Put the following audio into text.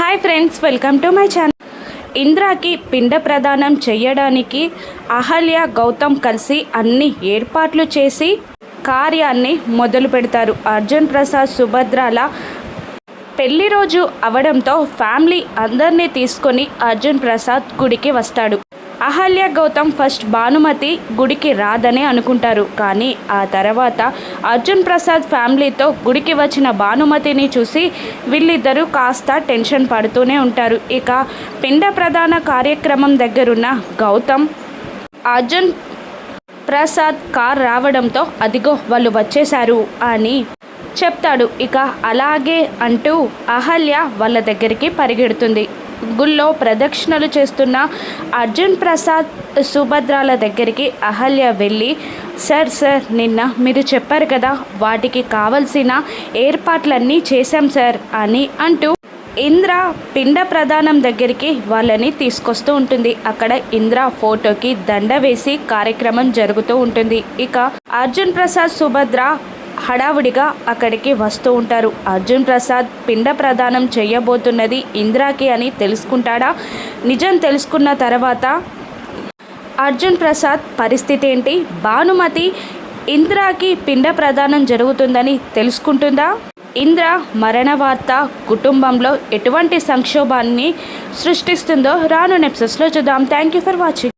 Hi friends welcome to my channel. ఇంద్రాకి పిండ ప్రదానం చేయడానికి అహల్య గౌతమ్ కలిసి అన్ని ఏర్పాట్లు చేసి కార్యాన్ని మొదలు పెడతారు. అర్జున్ ప్రసాద్ సుభద్రాల పెళ్ళి రోజు అవడంతో ఫ్యామిలీ అందరినీ తీసుకొని అర్జున్ ప్రసాద్ గుడికి వస్తాడు. అహల్య గౌతమ్ ఫస్ట్ భానుమతి గుడికి రాదని అనుకుంటారు. కానీ ఆ తర్వాత అర్జున్ ప్రసాద్ ఫ్యామిలీతో గుడికి వచ్చిన భానుమతిని చూసి వీళ్ళిద్దరూ కాస్త టెన్షన్ పడుతూనే ఉంటారు. ఇక పిండ ప్రధాన కార్యక్రమం దగ్గరున్న గౌతమ్ అర్జున్ ప్రసాద్ కార్ రావడంతో అదిగో వాళ్ళు వచ్చేశారు అని చెప్తాడు. ఇక అలాగే అంటూ అహల్య వాళ్ళ దగ్గరికి పరిగెడుతుంది. గుళ్ళో ప్రదక్షిణలు చేస్తున్న అర్జున్ ప్రసాద్ సుభద్రాల దగ్గరికి అహల్య వెళ్ళి సార్ సార్ నిన్న మీరు చెప్పారు కదా వాటికి కావలసిన ఏర్పాట్లన్నీ చేశాం సార్ అని అంటూ ఇంద్ర పిండ ప్రధానం దగ్గరికి వాళ్ళని తీసుకొస్తూ ఉంటుంది. అక్కడ ఇంద్ర ఫోటోకి దండ వేసి కార్యక్రమం జరుగుతూ ఉంటుంది. ఇక అర్జున్ ప్రసాద్ సుభద్ర హడావుడిగా అక్కడికి వస్తూ ఉంటారు. అర్జున్ ప్రసాద్ పిండ ప్రదానం చేయబోతున్నది ఇంద్రాకి అని తెలుసుకుంటాడా? నిజం తెలుసుకున్న తర్వాత అర్జున్ ప్రసాద్ పరిస్థితి ఏంటి? భానుమతి ఇంద్రాకి పిండ ప్రదానం జరుగుతుందని తెలుసుకుంటుందా? ఇంద్ర మరణ వార్త కుటుంబంలో ఎటువంటి సంక్షోభాన్ని సృష్టిస్తుందో రాను నెప్సెస్లో చూద్దాం. Thank you for watching